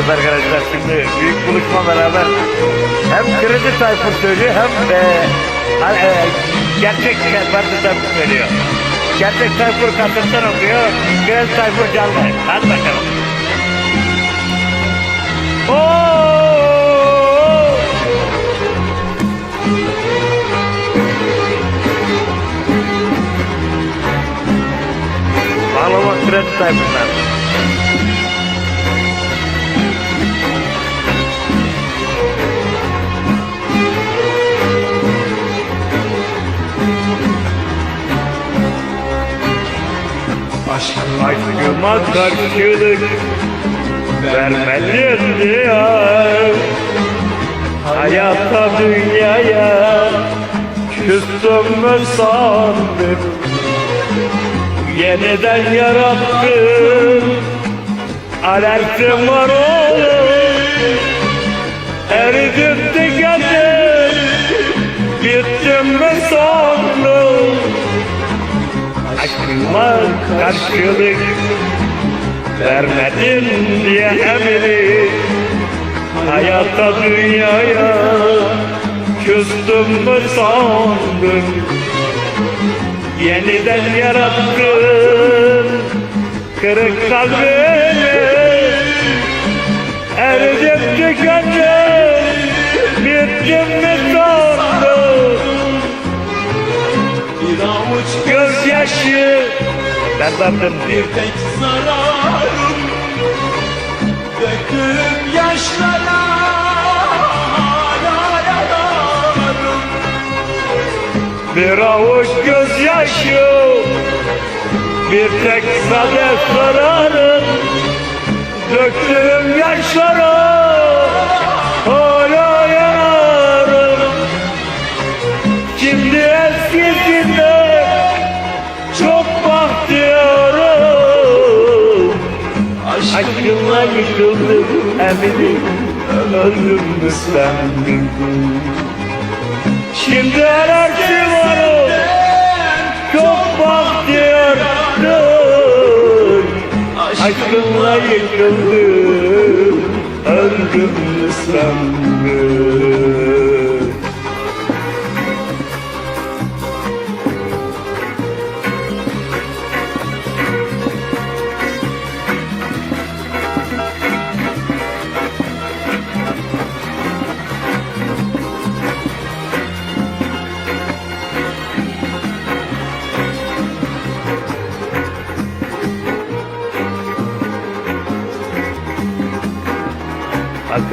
Evet arkadaşlar şimdi büyük buluşma beraber hem kredi Tayfur söylüyor hem e, e, gerçek Ferdi Tayfur söylüyor. Gerçek Tayfur kasıttan okuyor, kredi Tayfur canlı. Hadi bakalım. Oo! Ağlama kredi Tayfur'dan. Aşkıma karşılık vermelisin diyor Hayata dünyaya küstüm mü sandım Yeniden yarattın Alertim var oğlum Eridim Aşkıma karşılık Vermedin diye emri. Hayata dünyaya Küstüm mü sandın? Yeniden yarattın. Kırık kalbimi Eridim tükendim Bittim mi sandın? Bir avuç Sandım diye. Tek zararım Döküm yaşlara. Hala yanarım Bir avuç gözyaşı Bir tek sade sararım Döktüğüm yaşlara Aşkınla yıkıldım eminim Öldüm mü sandım Şimdi enerji varım Çok bahtiyarım Aşkınla yıkıldım Öldüm mü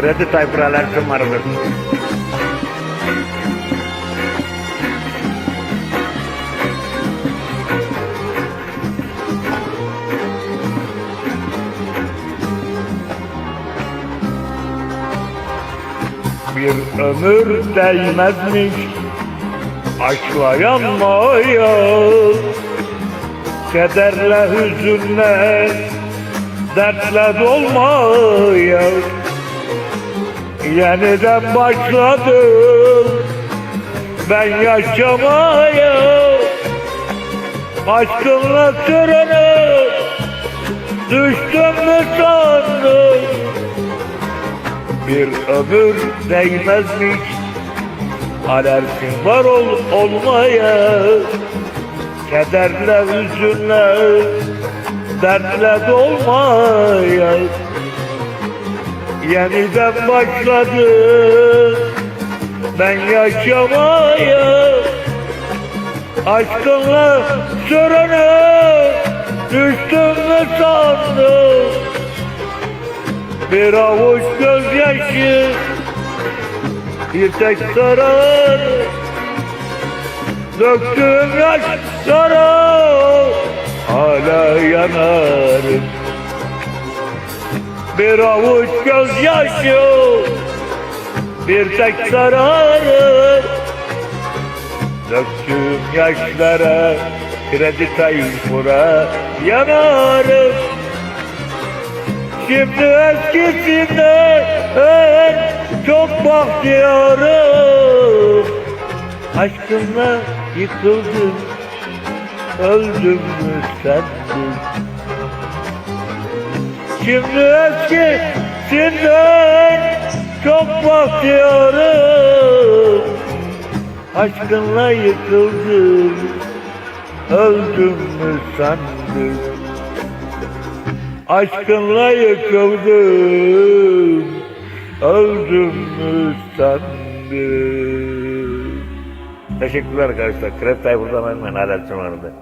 Kredi Tayfur alerjim vardır. Bir ömür değmezmiş aşkla yanmaya Kederle hüzünle dertle dolmaya Yeniden başladım. Ben yaşamaya Aşkınla sürene düştüm mü sandım? Bir ömür değmezmiş alerjin var ol olmaya. Kederle hüzünle dertle dolmaya Yeniden başladı. Ben yaşamaya Aşkınla sürene düştüm mü sandım. Bir avuç gözyaşı bir tek sarar Döktüğüm yaşlara hala yanarım bir avuç gözyaşı bir tek zararı. Döktüğüm yaşlara kredi Tayfur'a yanarım. Şimdi eskisinden çok bahtiyarım. Aşkınla yıkıldım öldüm mü sendin Şimdi eski Hepsinden çok bakıyorum Aşkınla yıkıldım Öldüm mü sandım Aşkınla yıkıldım Öldüm mü sandım Teşekkürler arkadaşlar. Krep Tayfur'dan hemen hala vardı.